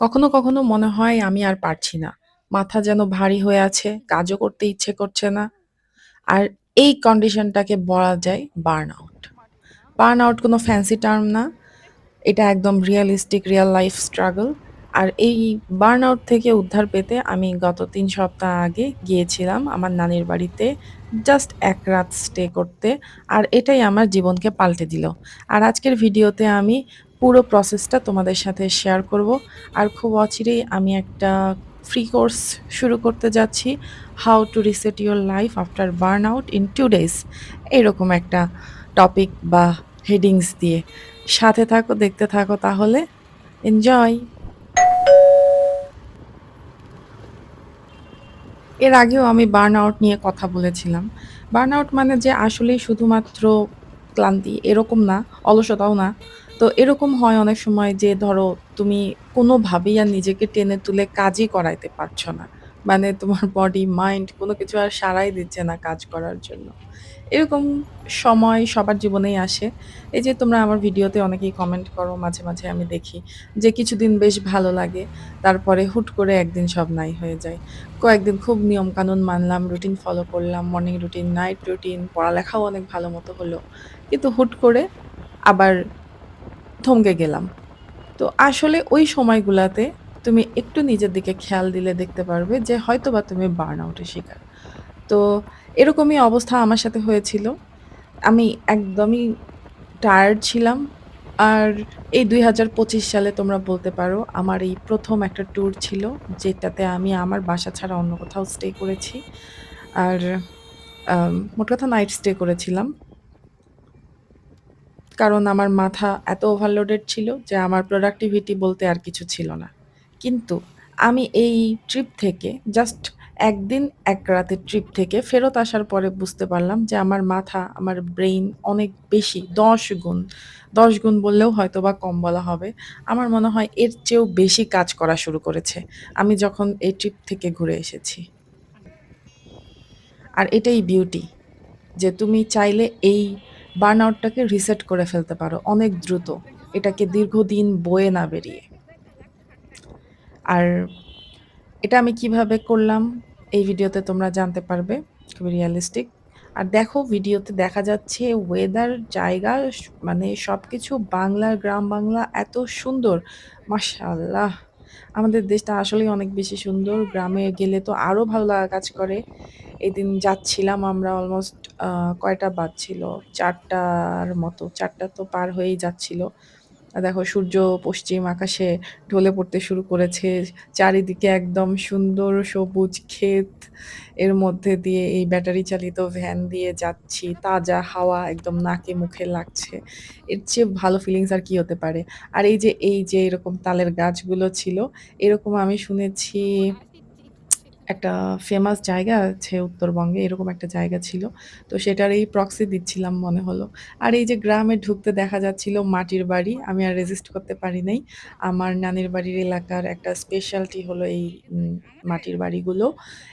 কখনো, কখনো মনে হয় আমি আর পারছি না। মাথা যেন ভারী হয়ে আছে, কাজও করতে ইচ্ছে করছে না। আর এই কন্ডিশনটাকে বলা যায় বার্নআউট। বার্নআউট কোনো ফ্যান্সি টার্ম না। এটা একদম রিয়ালিস্টিক রিয়াল লাইফ স্ট্রাগল। আর এই বার্নআউট থেকে উদ্ধার পেতে আমি গত তিন সপ্তাহ আগে গিয়েছিলাম আমার নানির বাড়িতে জাস্ট এক রাত স্টে করতে। আর এটাই আমার জীবনকে পাল্টে দিল। আর আজকের ভিডিওতে আমি পুরো প্রসেসটা তোমাদের সাথে শেয়ার করব। আর খুব অচিরেই আমি একটা ফ্রি কোর্স শুরু করতে যাচ্ছি। How to reset your life after burnout in two days. এরকম একটা টপিক বা হেডিংস দিয়ে। সাথে থাকো, দেখতে থাকো তাহলে। এনজয়! এর আগেও আমি বার্ন আউট নিয়ে কথা বলেছিলাম। বার্ন আউট মানে যে আসলেই শুধুমাত্র ক্লান্তি এরকম না, অলসতাও না। তো এরকম হয় অনেক সময় যে ধরো তুমি কোনোভাবেই আর নিজেকে টেনে তুলে কাজই করাইতে পারছ না। মানে তোমার বডি, মাইন্ড কোনো কিছু আর সাড়াই দিচ্ছে না কাজ করার জন্য। এরকম সময় সবার জীবনেই আসে। এই যে তোমরা আমার ভিডিওতে অনেকেই কমেন্ট করো মাঝে, মাঝে আমি দেখি যে কিছুদিন বেশ ভালো লাগে। তারপরে হুট করে একদিন সব নাই হয়ে যায়। কয়েকদিন খুব নিয়মকানুন মানলাম, রুটিন ফলো করলাম, মর্নিং রুটিন, নাইট রুটিন, পড়ালেখাও অনেক ভালো মতো হলো। কিন্তু হুট করে আবার থমকে গেলাম। তো আসলে ওই সময়গুলাতে তুমি একটু নিজের দিকে খেয়াল দিলে দেখতে পারবে যে হয়তোবা তুমি বার্নআউট এর শিকার। তো এরকমই অবস্থা আমার সাথে হয়েছিল। আমি একদমই টায়ার্ড ছিলাম। আর এই ২০২৫ সালে তোমরা বলতে পারো আমার এই প্রথম একটা ট্যুর ছিল যেটাতে আমি আমার বাসা ছাড়া অন্য কোথাও স্টে করেছি। আর মোট কথা নাইট স্টে করেছিলাম। কারণ আমার মাথা এত ওভারলোডেড ছিল যে আমার প্রোডাক্টিভিটি বলতে আর কিছু ছিল না। কিন্তু আমি এই ট্রিপ থেকে জাস্ট একদিন এক রাতের ট্রিপ থেকে ফেরত আসার পরে বুঝতে পারলাম যে আমার মাথা, আমার ব্রেইন অনেক বেশি ১০ গুণ, ১০ গুণ বললেও হয়তো বা কম বলা হবে। আমার মনে হয় এর চেয়েও বেশি কাজ করা শুরু করেছে। আমি যখন এই ট্রিপ থেকে ঘুরে এসেছি। আর এটাই বিউটি যে তুমি চাইলে এই বার্নআউটটাকে রিসেট করে ফেলতে পারো অনেক দ্রুত। এটাকে দীর্ঘদিন বয়ে না বেরিয়ে। আর এটা আমি কীভাবে করলাম এই ভিডিওতে তোমরা জানতে পারবে। খুবই রিয়ালিস্টিক। আর দেখো ভিডিওতে দেখা যাচ্ছে ওয়েদার, জায়গা মানে সব কিছু বাংলার গ্রাম বাংলা এত সুন্দর। মাশাআল্লাহ! আমাদের দেশটা আসলেই অনেক বেশি সুন্দর। গ্রামে গেলে তো আরও ভালো লাগা কাজ করে। এদিন যাচ্ছিলাম আমরা অলমোস্ট কয়টা বাজছিল? চারটার মতো। চারটা তো পার হয়েই যাচ্ছিল। দেখো সূর্য পশ্চিম আকাশে ঢলে পড়তে শুরু করেছে। চারিদিকে একদম সুন্দর সবুজ ক্ষেত। এর মধ্যে দিয়ে এই ব্যাটারি চালিত ভ্যান দিয়ে যাচ্ছি। তাজা হাওয়া একদম নাকে মুখে লাগছে। এর চেয়ে ভালো ফিলিংস আর কি হতে পারে? আর এই যে এই যে এরকম তালের গাছগুলো ছিল, এরকম আমি শুনেছি একটা ফেমাস জায়গা আছে উত্তরবঙ্গে, এরকম একটা জায়গা ছিল। তো সেটার এই প্রক্সি দিচ্ছিলাম মনে হলো। আর এই যে গ্রামে ঢুকতে দেখা যাচ্ছিল মাটির বাড়ি। আমি আর রেজিস্ট করতে পারি নাই। আমার নানির বাড়ির এলাকার একটা স্পেশালটি হলো এই মাটির বাড়িগুলো।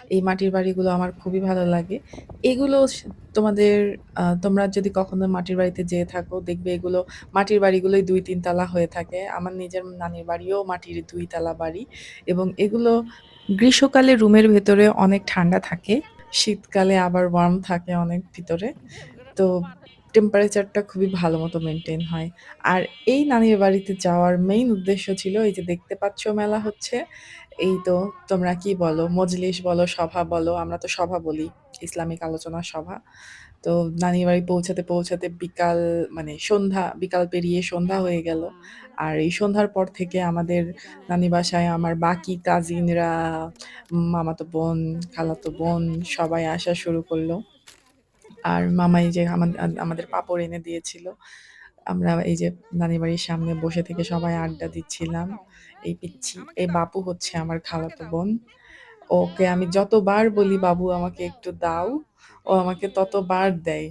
এই মাটির বাড়িগুলো আমার খুবই ভালো লাগে। এগুলো তোমাদের তোমরা যদি কখনো মাটির বাড়িতে যেয়ে থাকো দেখবে এগুলো মাটির বাড়িগুলোই ২-৩ তালা হয়ে থাকে। আমার নিজের নানির বাড়িও মাটির ২ তালা বাড়ি এবং এগুলো গ্রীষ্মকালে রুমের ভেতরে অনেক ঠান্ডা থাকে। শীতকালে আবার ওয়ার্ম থাকে অনেক ভিতরে। তো টেম্পারেচারটা খুবই ভালো মতো মেনটেন হয়। আর এই নানির বাড়িতে যাওয়ার মেইন উদ্দেশ্য ছিল এই যে দেখতে পাচ্ছ মেলা হচ্ছে। এই তো তোমরা কি বলো? মজলিস বলো, সভা বলো, আমরা তো সভা বলি। ইসলামিক আলোচনা সভা। তো নানির বাড়ি পৌঁছাতে, পৌঁছাতে বিকাল মানে সন্ধ্যা, বিকাল পেরিয়ে সন্ধ্যা হয়ে গেল। আর এই সন্ধ্যার পর থেকে আমাদের নানি বাসায় আমার বাকি কাজিনরা, মামাতো বোন, খালাতো বোন সবাই আসা শুরু করল। আর মামা এই যে আমাদের পাঁপড় এনে দিয়েছিল। আমরা এই যে নানির বাড়ির সামনে বসে থেকে সবাই আড্ডা দিচ্ছিলাম। এই পিচ্ছি, এই বাবু হচ্ছে আমার খালাতো বোন। ওকে আমি যতবার বলি, "বাবু আমাকে একটু দাও," ও আমাকে ততবার দেয়।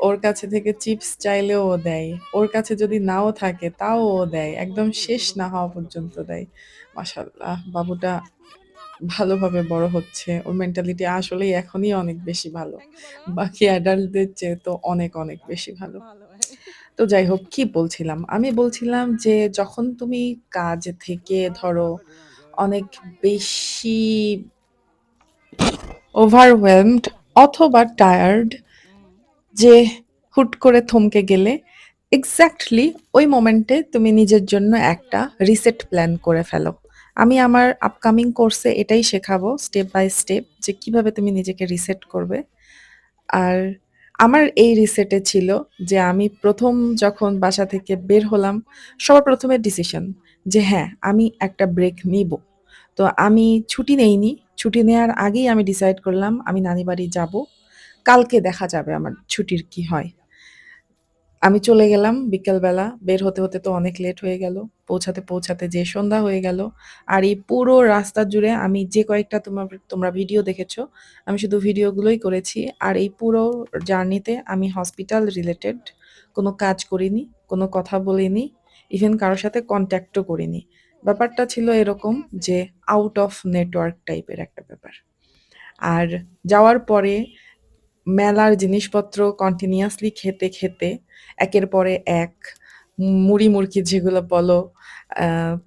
ওর কাছে থেকে চিপস চাইলেও ও দেয়। ওর কাছে যদি নাও থাকে তাও ও দেয়। একদম শেষ না হওয়া পর্যন্ত দেয়। মাশাআল্লাহ! বাবুটা ভালোভাবে বড় হচ্ছে। ওর মেন্টালিটি আসলেই এখনই অনেক বেশি ভালো। বাকি অ্যাডাল্টদের চেয়ে তো অনেক, অনেক বেশি ভালো। তো যাই হোক কি বলছিলাম? আমি বলছিলাম যে যখন তুমি কাজ থেকে ধরো অনেক বেশি overwhelmed অথবা টায়ার্ড যে হুট করে থমকে গেলে এক্স্যাক্টলি ওই মোমেন্টে তুমি নিজের জন্য একটা রিসেট প্ল্যান করে ফেলো। আমি আমার আপকামিং কোর্সে এটাই শেখাবো স্টেপ বাই স্টেপ যে কীভাবে তুমি নিজেকে রিসেট করবে। আর আমার এই রিসেটে ছিল যে আমি প্রথম যখন বাসা থেকে বের হলাম, সবার ১ম এ ডিসিশন যে হ্যাঁ, আমি একটা ব্রেক নিবো। তো আমি ছুটি নেইনি। ছুটি নেওয়ার আগেই আমি ডিসাইড করলাম আমি নানি বাড়ি যাব। কালকে দেখা যাবে আমার ছুটির কি হয়। আমি চলে গেলাম বিকেলবেলা। বের হতে, হতে তো অনেক লেট হয়ে গেল। পৌঁছাতে, পৌঁছাতে যেয়ে সন্ধ্যা হয়ে গেল। আর এই পুরো রাস্তা জুড়ে আমি যে কয়েকটা তোমার তোমরা ভিডিও দেখেছ, আমি শুধু ভিডিওগুলোই করেছি। আর এই পুরো জার্নিতে আমি হসপিটাল রিলেটেড কোনো কাজ করিনি, কোনো কথা বলিনি, ইভেন কারোর সাথে কন্ট্যাক্টও করিনি। ব্যাপারটা ছিল এরকম যে আউট অফ নেটওয়ার্ক টাইপের একটা ব্যাপার। আর যাওয়ার পরে মেলার জিনিসপত্র কন্টিনিউয়াসলি খেতে, খেতে একের পরে এক মুড়ি মুড়কি যেগুলো বলো,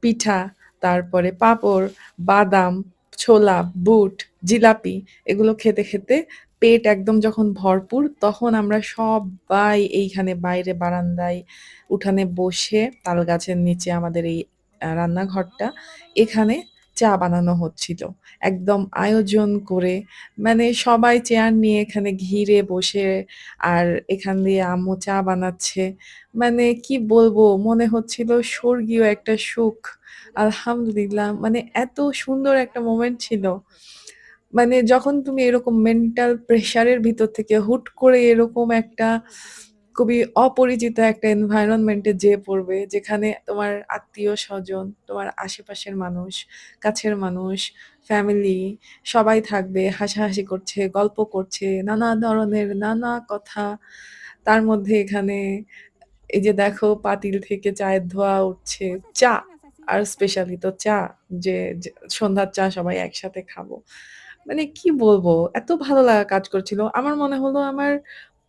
পিঠা, তারপরে পাঁপড়, বাদাম, ছোলা, বুট, জিলাপি এগুলো খেতে, খেতে পেট একদম যখন ভরপুর তখন আমরা সবাই এইখানে বাইরে বারান্দায় উঠানে বসে তাল গাছের নিচে আমাদের এই রান্নাঘরটা, এখানে চা বানানো হচ্ছিল। একদম আয়োজন করে মানে সবাই চেয়ার নিয়ে এখানে ঘিরে বসে আর এখান দিয়ে আম্মু চা বানাচ্ছে। মানে কি বলব? মনে হচ্ছিল স্বর্গীয় একটা সুখ। আলহামদুলিল্লাহ মানে এত সুন্দর একটা মোমেন্ট ছিল। মানে যখন তুমি এরকম মেন্টাল প্রেশারের ভিতর থেকে হুট করে এরকম একটা খুবই অপরিচিত একটা এনভায়রনমেন্টে যেয়ে পড়বে, যেখানে তোমার আত্মীয়-স্বজন, তোমার আশেপাশের মানুষ, কাছের মানুষ, ফ্যামিলি সবাই থাকবে, হাসাহাসি করছে, গল্প করছে, নানা ধরনের নানা কথা। তার মধ্যে এখানে এই যে দেখো পাতিল থেকে চায়ের ধোয়া উঠছে। চা আর স্পেশালি তো চা যে সন্ধ্যার চা সবাই একসাথে খাব। মানে কি বলব? এত ভালো লাগা কাজ করছিল। আমার মনে হলো আমার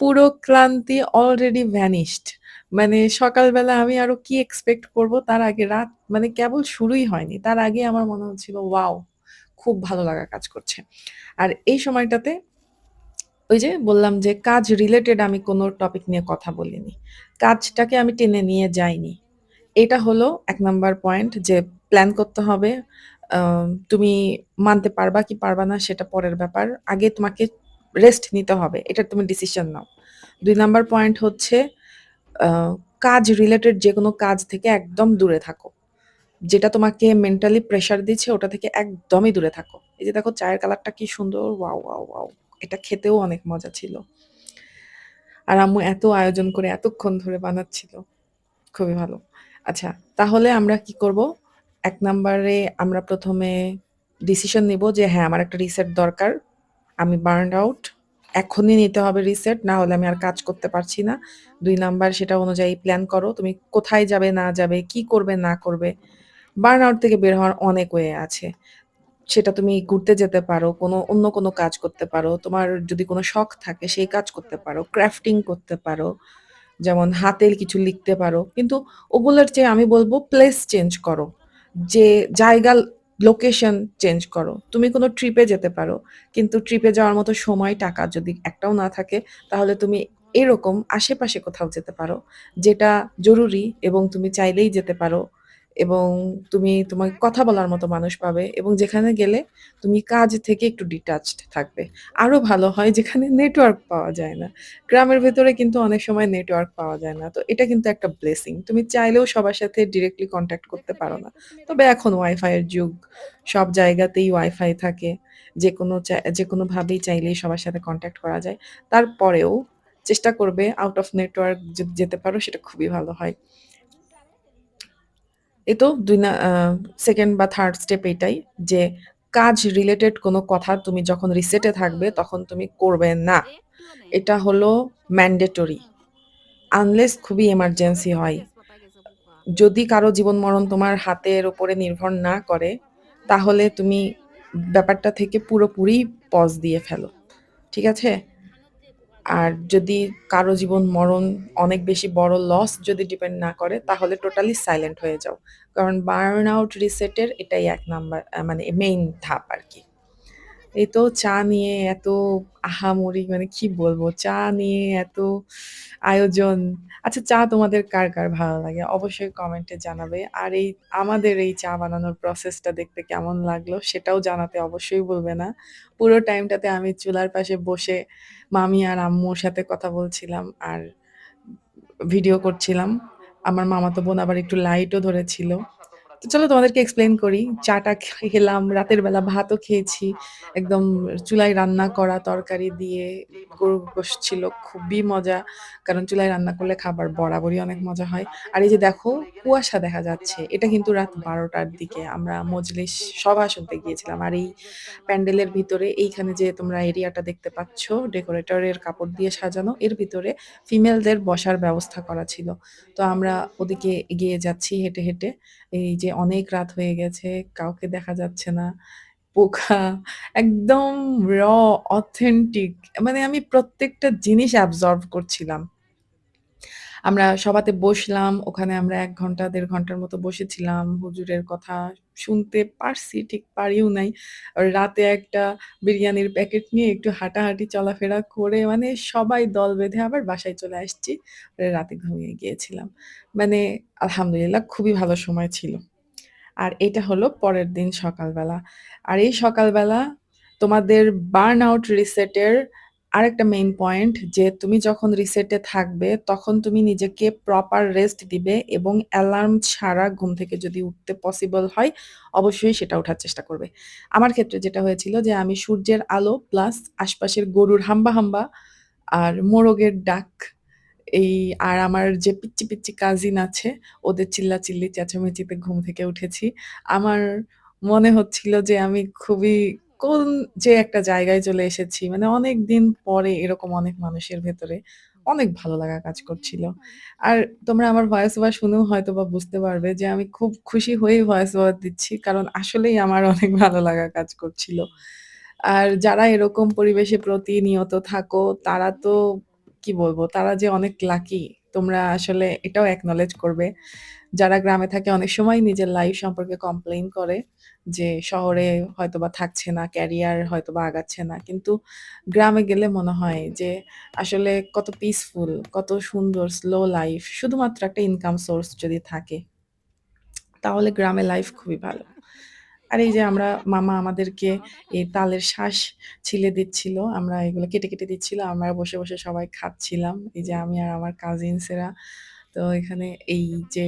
পুরো ক্লান্তি অলরেডি ভ্যানিশড। মানে সকালবেলা আমি আরও কি এক্সপেক্ট করব তার আগে রাত মানে কেবল শুরুই হয়নি। তার আগে আমার মনে হচ্ছিল ওয়াও! খুব ভালো লাগা কাজ করছে। আর এই সময়টাতে ওই যে বললাম যে কাজ রিলেটেড আমি কোনো টপিক নিয়ে কথা বলিনি। কাজটাকে আমি টেনে নিয়ে যাইনি। এটা হলো এক নাম্বার পয়েন্ট যে প্ল্যান করতে হবে। তুমি মানতে পারবা কি পারবা না সেটা পরের ব্যাপার। আগে তোমাকে রেস্ট নিতে হবে। এটার তুমি ডিসিশন নাও। দুই নাম্বার পয়েন্ট হচ্ছে কাজ রিলেটেড যে কোনো কাজ থেকে একদম দূরে থাকো। যেটা তোমাকে মেন্টালি প্রেশার দিচ্ছে ওটা থেকে একদমই দূরে থাকো। এই যে দেখো চায়ের কালারটা কি সুন্দর। Wow, wow, wow! এটা খেতেও অনেক মজা ছিল। আর আম্মু এত আয়োজন করে এতক্ষণ ধরে বানাচ্ছিল। খুবই ভালো। আচ্ছা, তাহলে আমরা কি করব? এক নাম্বারে আমরা প্রথমে ডিসিশন নিব যে হ্যাঁ, আমার একটা রিসেট দরকার। আমি বার্ন আউট। এখনই নিতে হবে রিসেট, না হলে আমি আর কাজ করতে পারছি না। দুই নাম্বার সেটা অনুযায়ী প্ল্যান করো। তুমি কোথায় যাবে না যাবে, কি করবে না করবে। বার্ন আউট থেকে বের হওয়ার অনেক ওয়ে আছে। সেটা তুমি ঘুরতে যেতে পারো, কোনো অন্য কোনো কাজ করতে পারো। তোমার যদি কোনো শখ থাকে সেই কাজ করতে পারো। ক্রাফটিং করতে পারো। যেমন হাতের কিছু লিখতে পারো। কিন্তু ওগুলোর চেয়ে আমি বলব প্লেস চেঞ্জ করো। যে জায়গা লোকেশন চেঞ্জ করো। তুমি কোনো ট্রিপে যেতে পারো। কিন্তু ট্রিপে যাওয়ার মতো সময়, টাকা যদি একটাও না থাকে তাহলে তুমি এরকম আশেপাশে কোথাও যেতে পারো। যেটা জরুরি এবং তুমি চাইলেই যেতে পারো এবং তুমি তোমার কথা বলার মতো মানুষ পাবে এবং যেখানে গেলে তুমি কাজ থেকে একটু ডিটাচড থাকবে। আরও ভালো হয় যেখানে নেটওয়ার্ক পাওয়া যায় না। গ্রামের ভেতরে কিন্তু অনেক সময় নেটওয়ার্ক পাওয়া যায় না। তো এটা কিন্তু একটা ব্লেসিং। তুমি চাইলেও সবার সাথে ডিরেক্টলি কনট্যাক্ট করতে পারো না। তবে এখন ওয়াইফাই এর যুগ। সব জায়গাতেই ওয়াইফাই থাকে। যে যেকোনো চা যেকোনোভাবেই চাইলেই সবার সাথে কনট্যাক্ট করা যায়। তারপরেও চেষ্টা করবে আউট অফ নেটওয়ার্ক যদি যেতে পারো সেটা খুবই ভালো হয়। এই তো ২ না সেকেন্ড বা থার্ড স্টেপ এটাই যে কাজ রিলেটেড কোনো কথা তুমি যখন রিসেটে থাকবে তখন তুমি করবে না। এটা হলো ম্যান্ডেটরি। আনলেস খুবই এমার্জেন্সি হয়। যদি কারও জীবন-মরণ তোমার হাতের উপরে নির্ভর না করে, তাহলে তুমি ব্যাপারটা থেকে পুরোপুরি পজ দিয়ে ফেলো। ঠিক আছে? আর যদি কারও জীবন মরণ অনেক বেশি বড় লস যদি ডিপেন্ড না করে, তাহলে টোটালি সাইলেন্ট হয়ে যাও। কারণ বার্ন আউট রিসেটের এটাই এক নাম্বার মানে মেইন ধাপ আরকি। এই তো চা নিয়ে এত আহামরি মানে কি বলব? চা নিয়ে এত আয়োজন। আচ্ছা চা তোমাদের কার, কার ভালো লাগে? অবশ্যই কমেন্টে জানাবে। আর এই আমাদের এই চা বানানোর প্রসেসটা দেখতে কেমন লাগল সেটাও জানাতে অবশ্যই ভুলবে না। পুরো টাইমটাতে আমি চুলার পাশে বসে মামি আর আম্মুর সাথে কথা বলছিলাম আর ভিডিও করছিলাম। আমার মামাতো বোন আবার একটু লাইটও ধরেছিল। চলো তোমাদেরকে এক্সপ্লেইন করি। চাটা খেলাম, রাতের বেলা ভাতও খেয়েছি। একদম চুলায় রান্না করা তরকারি দিয়ে গরুর গোশত ছিল। খুবই মজা। কারণ চুলায় রান্না করলে খাবার বরাবরই অনেক মজা হয়। আর এই যে দেখো কুয়াশা দেখা যাচ্ছে। এটা কিন্তু রাত বারোটার দিকে আমরা মজলিস সভা শুনতে গিয়েছিলাম। আর এই প্যান্ডেলের ভিতরে এইখানে যে তোমরা এরিয়াটা দেখতে পাচ্ছ ডেকোরেটরের কাপড় দিয়ে সাজানো। এর ভিতরে ফিমেলদের বসার ব্যবস্থা করা ছিল। তো আমরা ওদিকে এগিয়ে যাচ্ছি হেঁটে, হেঁটে। এই যে অনেক রাত হয়ে গেছে, কাউকে দেখা যাচ্ছে না। পোকা একদম র অথেন্টিক মানে আমি প্রত্যেকটা জিনিস অ্যাবজর্ব করছিলাম। আমরা সভাতে বসলাম। ওখানে আমরা এক ঘণ্টা দেড় ঘণ্টার মতো বসেছিলাম। হুজুরের কথা শুনতে পারছি, ঠিক পারিও নাই। রাতে একটা বিরিয়ানির প্যাকেট নিয়ে একটু হাঁটাহাঁটি চলাফেরা করে মানে সবাই দল বেঁধে আবার বাসায় চলে আসছি। রাতে ঘুমিয়ে গিয়েছিলাম। মানে আলহামদুলিল্লাহ খুবই ভালো সময় ছিল। আর এটা হলো পরের দিন সকালবেলা। আর এই সকালবেলা তোমাদের বার্ন আউট রিসেট এর আরেকটা মেইন পয়েন্ট যে তুমি যখন রিসেটে থাকবে তখন তুমি নিজেকে প্রপার রেস্ট দিবে এবং অ্যালার্ম ছাড়া ঘুম থেকে যদি উঠতে পসিবল হয় অবশ্যই সেটা ওঠার চেষ্টা করবে। আমার ক্ষেত্রে যেটা হয়েছিল যে আমি সূর্যের আলো প্লাস আশপাশের গরুর হাম্বা, হাম্বা আর মোরগের ডাক এই আর আমার যে পিচ্চি, পিচ্চি কাজিন আছে ওদের চিল্লাচিল্লি চেঁচামেচিতে ঘুম থেকে উঠেছি। আমার মনে হচ্ছিল যে আমি খুবই কোন যে একটা জায়গায় চলে এসেছি। মানে অনেকদিন পরে এরকম অনেক মানুষের ভেতরে অনেক ভালো লাগা কাজ করছিল। আর তোমরা আমার ভয়েস ওভার শুনেও হয়তো বা বুঝতে পারবে যে আমি খুব খুশি হয়েই ভয়েস ওভার দিচ্ছি। কারণ আসলেই আমার অনেক ভালো লাগা কাজ করছিল। আর যারা এরকম পরিবেশে প্রতিনিয়ত থাকো, তারা তো, কি বলব? তারা যে অনেক লাকি তোমরা আসলে এটাও অ্যাকনলেজ করবে। যারা গ্রামে থাকে অনেক সময় নিজের লাইফ সম্পর্কে কমপ্লেইন করে যে শহরে হয়তোবা থাকছে না, ক্যারিয়ার হয়তোবা আগাচ্ছে না। কিন্তু গ্রামে গেলে মনে হয় যে আসলে কত পিসফুল, কত সুন্দর স্লো লাইফ শুধুমাত্র একটা ইনকাম সোর্স যদি থাকে। তাহলে গ্রামে লাইফ খুবই ভালো। আর এই যে আমরা মামা আমাদেরকে এই তালের শ্বাস ছিলে দিচ্ছিল। আমরা এগুলো কেটে, কেটে দিচ্ছিল। আমরা বসে, বসে সবাই খাচ্ছিলাম। এই যে আমি আর আমার কাজিনসেরা। তো এখানে এই যে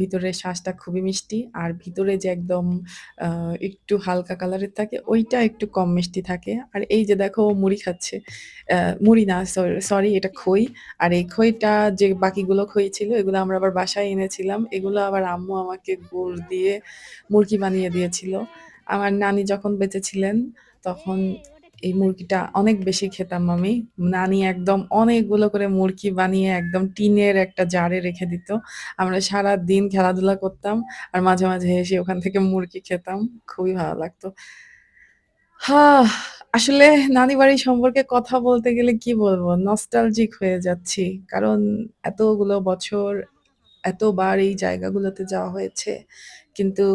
ভিতরের শাঁসটা খুবই মিষ্টি। আর ভিতরে যে একদম একটু হালকা কালারের থাকে, ওইটা একটু কম মিষ্টি থাকে। আর এই যে দেখো মুড়ি খাচ্ছে। মুড়ি না, সরি এটা খই। আর এই খইটা যে বাকিগুলো খই ছিল, এগুলো আমরা আবার বাসায় এনেছিলাম। এগুলো আবার আম্মু আমাকে গুড় দিয়ে মুরগি বানিয়ে দিয়েছিল। আমার নানি যখন বেঁচে ছিলেন, তখন এই মুরগিটা অনেক বেশি খেতাম আমি। নানি একদম অনেকগুলো করে মুরগি বানিয়ে একদম টিনের একটা জারে রেখে দিত। আমরা সারাদিন খেলাধুলা করতাম। আর মাঝে, মাঝে এসে ওখান থেকে মুরগি খেতাম। খুবই ভালো লাগতো। হাহ! আসলে নানি বাড়ি সম্পর্কে কথা বলতে গেলে কি বলব? নস্টালজিক হয়ে যাচ্ছি। কারণ এতগুলো বছর এতবার এই জায়গাগুলোতে যাওয়া হয়েছে। কিন্তু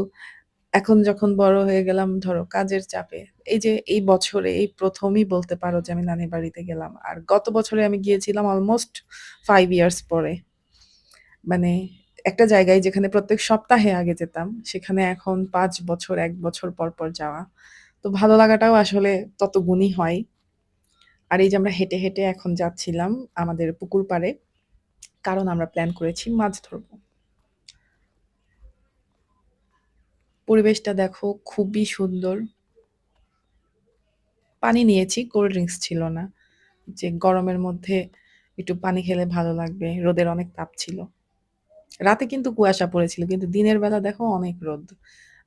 এখন যখন বড় হয়ে গেলাম ধরো কাজের চাপে, এই যে এই বছরে এই প্রথমই বলতে পারো যে আমি নানির বাড়িতে গেলাম। আর গত বছরে আমি গিয়েছিলাম অলমোস্ট ফাইভ ইয়ার্স পরে। মানে একটা জায়গায় যেখানে প্রত্যেক সপ্তাহে আগে যেতাম, সেখানে এখন পাঁচ বছর এক বছর পর, পর যাওয়া। তো ভালো লাগাটাও আসলে তত গুণই হয়। আর এই যে আমরা হেঁটে, হেঁটে এখন যাচ্ছিলাম আমাদের পুকুর পাড়ে। কারণ আমরা প্ল্যান করেছি মাছ ধরবো। পরিবেশটা দেখো খুবই সুন্দর। পানি নিয়েছি, কোল্ড ড্রিঙ্কস ছিল না। যে গরমের মধ্যে একটু পানি খেলে ভালো লাগবে। রোদের অনেক তাপ ছিল। রাতে কিন্তু কুয়াশা পড়েছিল। কিন্তু দিনের বেলা দেখো অনেক রোদ।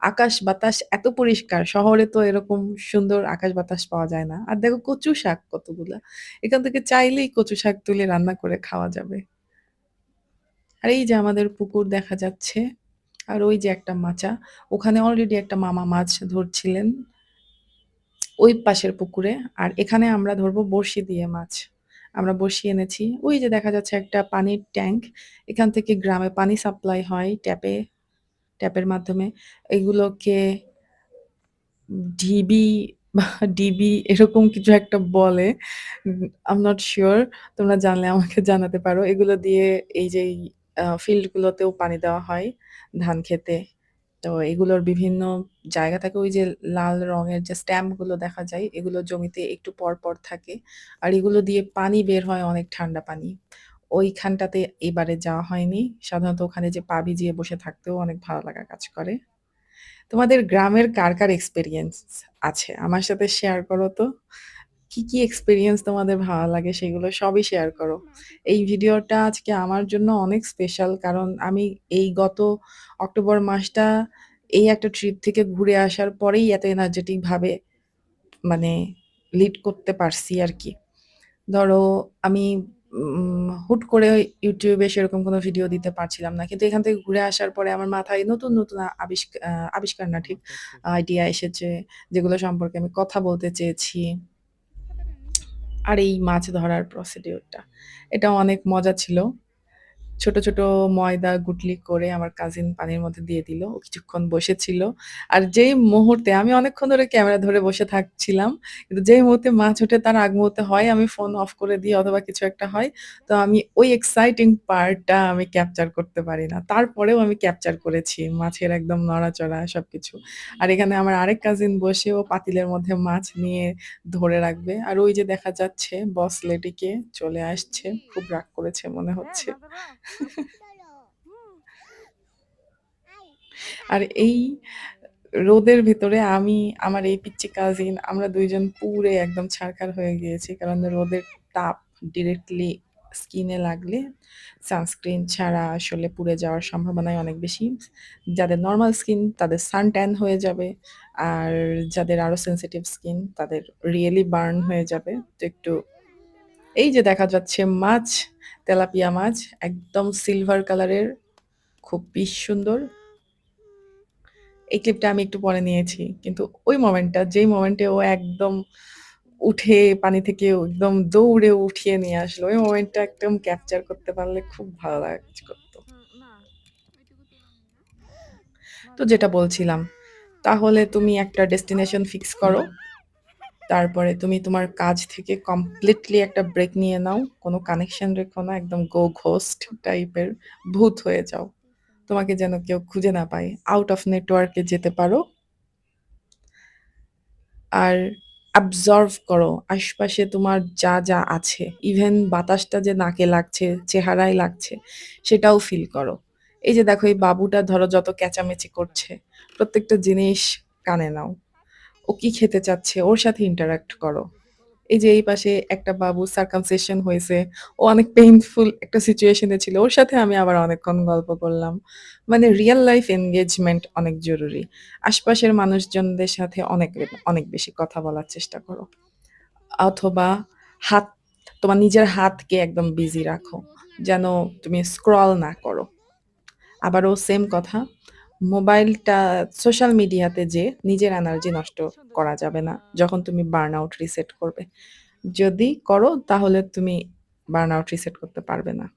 আকাশ বাতাস এত পরিষ্কার। শহরে তো এরকম সুন্দর আকাশ বাতাস পাওয়া যায় না। আর দেখো কচু শাক কতগুলা। এখান থেকে চাইলেই কচু শাক তুলে রান্না করে খাওয়া যাবে। আর এই যে আমাদের পুকুর দেখা যাচ্ছে। আর ওই যে একটা মাচা। ওখানে অলরেডি একটা মামা মাছ ধরছিলেন। ওই পাশের পুকুরে। আর এখানে আমরা ধরবো বড়শি দিয়ে মাছ। আমরা বসিয়ে এনেছি। ওই যে দেখা যাচ্ছে একটা পানির ট্যাঙ্ক। এখান থেকে গ্রামে পানি সাপ্লাই হয় ট্যাপে, ট্যাপের মাধ্যমে। এগুলোকে ঢিবি বা ডিবি এরকম কিছু একটা বলে। আম নট শিওর তোমরা জানলে আমাকে জানাতে পারো। এগুলো দিয়ে এই যে এই আ ফিল্ড গুলোতেও পানি দেওয়া হয় ধান ক্ষেতে। তো এগুলোর বিভিন্ন জায়গা থাকে ওই যে লাল রঙের যে স্ট্যাম্পগুলো দেখা যায় এগুলো জমিতে একটু পর, পর থাকে। আর এগুলো দিয়ে পানি বের হয় অনেক ঠান্ডা পানি। ওইখানটাতে এবারে যাওয়া হয়নি। সাধারণত ওখানে যে পা ভিজিয়ে বসে থাকতেও অনেক ভালো লাগা কাজ করে। তোমাদের গ্রামের কার, কার এক্সপেরিয়েন্স আছে? আমার সাথে শেয়ার করো তো। কি, কি এক্সপেরিয়েন্স তোমাদের ভালো লাগে সেগুলো সবই শেয়ার করো। এই ভিডিওটা আজকে আমার জন্য অনেক স্পেশাল কারণ আমি এই গত অক্টোবর মাসটা এই একটা ট্রিপ থেকে ঘুরে আসার পরেই এত এনার্জেটিক ভাবে মানে লিড করতে পারছি আরকি। ধরো আমি উম হুট করে YouTube এ সেরকম কোনো ভিডিও দিতে পারছিলাম না। কিন্তু এখান থেকে ঘুরে আসার পরে আমার মাথায় নতুন, নতুন আ আবিষ্ক আবিষ্কার না ঠিক আইডিয়া এসেছে যেগুলো সম্পর্কে আমি কথা বলতে চেয়েছি। আর এই মাছ ধরার প্রসিডিউর এটা অনেক মজা ছিল। ছোট, ছোট ময়দা গুটলি করে আমার কাজিন পানির মধ্যে দিয়ে দিল। কিছুক্ষণ বসেছিল। আর যেই মুহূর্তে আমি অনেকক্ষণ ধরে ক্যামেরা ধরে বসে থাকছিলাম। কিন্তু যেই মুহূর্তে মাছ ওঠে তার আগ মুহূর্তে হয় আমি ফোন অফ করে দিই অথবা কিছু একটা হয়। তো আমি ওই এক্সাইটিং পার্ট টা আমি ক্যাপচার করতে পারি না। তারপরেও আমি ক্যাপচার করেছি মাছের একদম নড়াচড়া সবকিছু। আর এখানে আমার আরেক কাজিন বসে ও পাতিলের মধ্যে মাছ নিয়ে ধরে রাখবে। আর ওই যে দেখা যাচ্ছে বস লেডিকে চলে আসছে। খুব রাগ করেছে মনে হচ্ছে। আর এই রোদের ভেতরে আমি, আমার এই পিচ্চি কাজিন আমরা ২ জন পুড়ে একদম ছারখার হয়ে গিয়েছি। কারণ রোদের তাপ ডিরেক্টলি স্কিনে লাগলে সানস্ক্রিন ছাড়া আসলে পুড়ে যাওয়ার সম্ভাবনাই অনেক বেশি। যাদের নর্মাল স্কিন তাদের সান ট্যান হয়ে যাবে। আর যাদের আরও সেনসিটিভ স্কিন তাদের রিয়েলি বার্ন হয়ে যাবে। তো একটু এই যে দেখা যাচ্ছে মাছ, তেলাপিয়া মাছ একদম সিলভার কালারের খুবই সুন্দর। এই ক্লিপটা আমি একটু পরে নিয়েছি। কিন্তু ওই মোমেন্টটা যেই মোমেন্টে ও একদম উঠে পানি থেকে একদম দৌড়ে উঠিয়ে নিয়ে আসলো। ওই মোমেন্টটা একদম ক্যাপচার করতে পারলে খুব ভালো লাগা কাজ করত। তো যেটা বলছিলাম, তাহলে তুমি একটা ডেস্টিনেশন ফিক্স করো। তারপরে তুমি তোমার কাজ থেকে কমপ্লিটলি একটা ব্রেক নিয়ে নাও। কোনো কানেকশন রেখো না। একদম গো ঘোস্ট টাইপের ভূত হয়ে যাও। তোমাকে যেন কেউ খুঁজে না পায়। আউট অফ নেটওয়ার্কে যেতে পারো। আর অ্যাবজর্ভ করো আশপাশে তোমার যা, যা আছে। ইভেন বাতাসটা যে নাকে লাগছে, চেহারায় লাগছে সেটাও ফিল করো। এই যে দেখো এই বাবুটা ধরো যত চেঁচামেচি করছে, প্রত্যেকটা জিনিস কানে নাও। ও কি খেতে চাচ্ছে ওর সাথে ইন্টারেক্ট করো। এই যে এই পাশে একটা বাবু সার্কামসিশন হয়েছে। ও অনেক পেইনফুল একটা সিচুয়েশন ছিল। ওর সাথে আমি আবার অনেকক্ষণ গল্প করলাম। মানে রিয়েল লাইফ এনগেজমেন্ট অনেক জরুরি। আশপাশের মানুষজনদের সাথে অনেক, অনেক বেশি কথা বলার চেষ্টা করো। অথবা হাত তোমার নিজের হাতকে একদম বিজি রাখো। যেন তুমি স্ক্রল না করো। আবারও সেম কথা। মোবাইলটা সোশ্যাল মিডিয়াতে যেয়ে নিজের এনার্জি নষ্ট করা যাবে না। যখন তুমি বার্ন আউট রিসেট করবে। যদি করো, তাহলে তুমি বার্ন আউট রিসেট করতে পারবে না।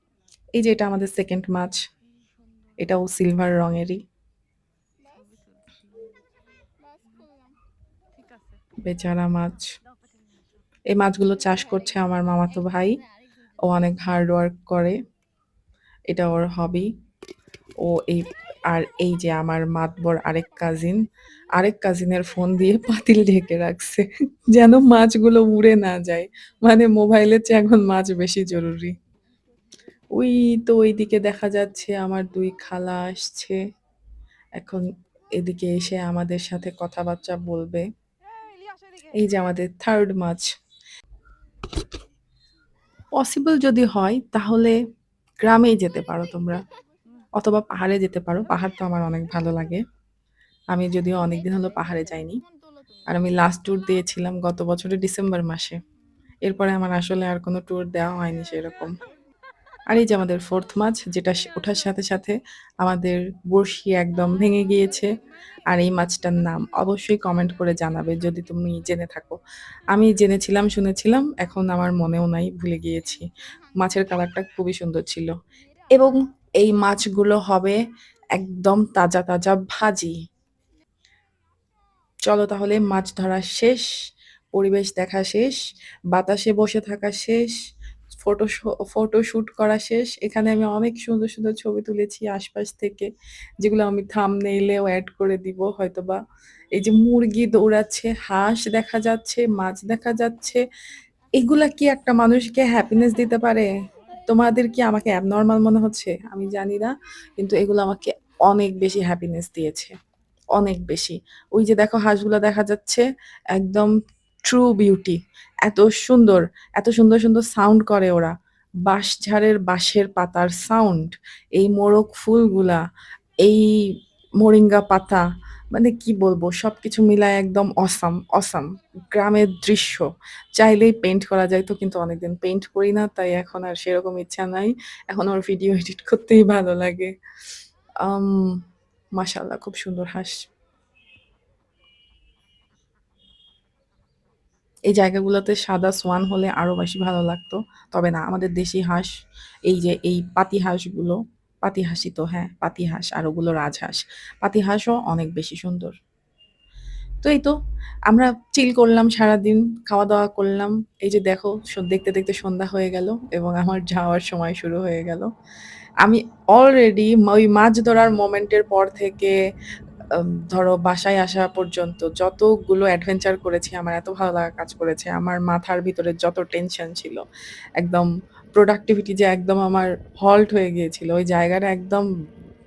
এই যে এটা আমাদের সেকেন্ড মাছ। এটাও সিলভার রঙেরই। বেচারা মাছ। এই মাছগুলো চাষ করছে আমার মামাতো ভাই। ও অনেক হার্ড ওয়ার্ক করে। এটা ওর হবি। ও এই আর এই যে আমার মাতবর আরেক কাজিন, আরেক কাজিনের ফোন দিয়ে পাতিল ঢেকে রাখছে। যেন মাছগুলো উড়ে না যায়। মানে মোবাইলের চেয়ে এখন মাছ বেশি জরুরি। ওই তো ওইদিকে দেখা যাচ্ছে আমার দুই খালা আসছে। এখন এদিকে এসে আমাদের সাথে কথাবার্তা বলবে। এই যে আমাদের থার্ড মাছ। পসিবল যদি হয় তাহলে গ্রামেই যেতে পারো তোমরা। অথবা পাহাড়ে যেতে পারো। পাহাড় তো আমার অনেক ভালো লাগে। আমি যদিও অনেকদিন হলো পাহাড়ে যাইনি। আর আমি লাস্ট ট্যুর দিয়েছিলাম গত বছরের ডিসেম্বর মাসে। এরপরে আমার আসলে আর কোনো ট্যুর দেওয়া হয়নি সেরকম। আর এই যে আমাদের ফোর্থ মাছ যেটা ওঠার সাথে, সাথে আমাদের বড়শি একদম ভেঙে গিয়েছে। আর এই মাছটার নাম অবশ্যই কমেন্ট করে জানাবে যদি তুমি জেনে থাকো। আমি জেনেছিলাম, শুনেছিলাম, এখন আমার মনেও নাই, ভুলে গিয়েছি। মাছের কালারটা খুবই সুন্দর ছিল। এবং এই মাছগুলো হবে একদম তাজা, তাজা ভাজি। চলো তাহলে মাছ ধরা শেষ, পরিবেশ দেখা শেষ, বাতাসে বসে থাকা শেষ, ফটো শো ফটোশুট করা শেষ। এখানে আমি অনেক সুন্দর, সুন্দর ছবি তুলেছি আশপাশ থেকে, যেগুলো আমি থাম্বনেইলেও অ্যাড করে দিব হয়তোবা। এই যে মুরগি দৌড়াচ্ছে, হাঁস দেখা যাচ্ছে, মাছ দেখা যাচ্ছে। এগুলা কি একটা মানুষকে হ্যাপিনেস দিতে পারে? তোমাদের কি আমাকে অ্যাবনরমাল মনে হচ্ছে? আমি জানি না। কিন্তু এগুলো আমাকে অনেক বেশি হ্যাপিনেস দিয়েছে। অনেক বেশি। ওই যে দেখো হাঁসগুলা দেখা যাচ্ছে, একদম ট্রু বিউটি। এত সুন্দর, এত সুন্দর, সুন্দর সাউন্ড করে ওরা। বাঁশঝাড়ের বাঁশের পাতার সাউন্ড, এই মোরগ ফুলগুলা, এই মোরিঙ্গা পাতা, মানে কি বলব? সবকিছু মিলায় একদম অসাম, অসাম। গ্রামের দৃশ্য। চাইলেই পেইন্ট করা যায় তো কিন্তু অনেকদিন পেইন্ট করি না, তাই এখন আর সেরকম ইচ্ছা নাই। এখন আমার ভিডিও এডিট করতেই ভালো লাগে। আম মাশাআল্লাহ খুব সুন্দর হাঁস। এই জায়গাগুলোতে সাদা সোয়ান হলে আরও বেশি ভালো লাগতো। তবে না, আমাদের দেশি হাঁস, এই যে এই পাতিহাঁসগুলো, পাতিহাঁসই তো হ্যাঁ, পাতিহাঁস আর ওগুলো রাজহাঁস। পাতিহাঁসও অনেক বেশি সুন্দর। তো এই তো আমরা চিল করলাম সারাদিন, খাওয়া-দাওয়া করলাম। এই যে দেখো দেখতে, দেখতে সন্ধ্যা হয়ে গেল এবং আমার যাওয়ার সময় শুরু হয়ে গেল। আমি অলরেডি ওই মাছ ধরার মোমেন্টের পর থেকে ধরো বাসায় আসা পর্যন্ত যতগুলো অ্যাডভেঞ্চার করেছি আমার এত ভালো লাগা কাজ করেছে। আমার মাথার ভিতরে যত টেনশন ছিল, একদম প্রোডাক্টিভিটি যে একদম আমার হল্ট হয়ে গিয়েছিল। ওই জায়গাটা একদম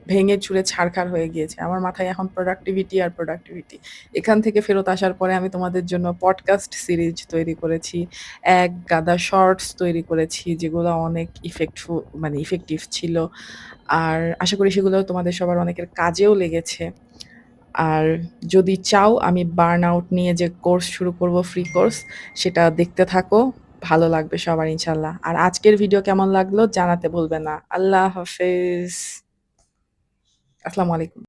ভেঙে চুরে ছারখার হয়ে গিয়েছে। আমার মাথায় এখন প্রোডাক্টিভিটি আর প্রোডাক্টিভিটি। এখান থেকে ফেরত আসার পরে আমি তোমাদের জন্য পডকাস্ট সিরিজ তৈরি করেছি। এক গাদা শর্টস তৈরি করেছি যেগুলো অনেক ইফেক্টফু মানে ইফেক্টিভ ছিল। আর আশা করি সেগুলো তোমাদের সবার অনেকের কাজেও লেগেছে। আর যদি চাও আমি বার্ন আউট নিয়ে যে কোর্স শুরু করব ফ্রি কোর্স, সেটা দেখতে থাকো। ভালো লাগবে সবার ইনশাল্লাহ আর আজকের ভিডিও কেমন লাগল জানাতে ভুলবে না। আল্লাহ হাফেজ। আসসালামু আলাইকুম।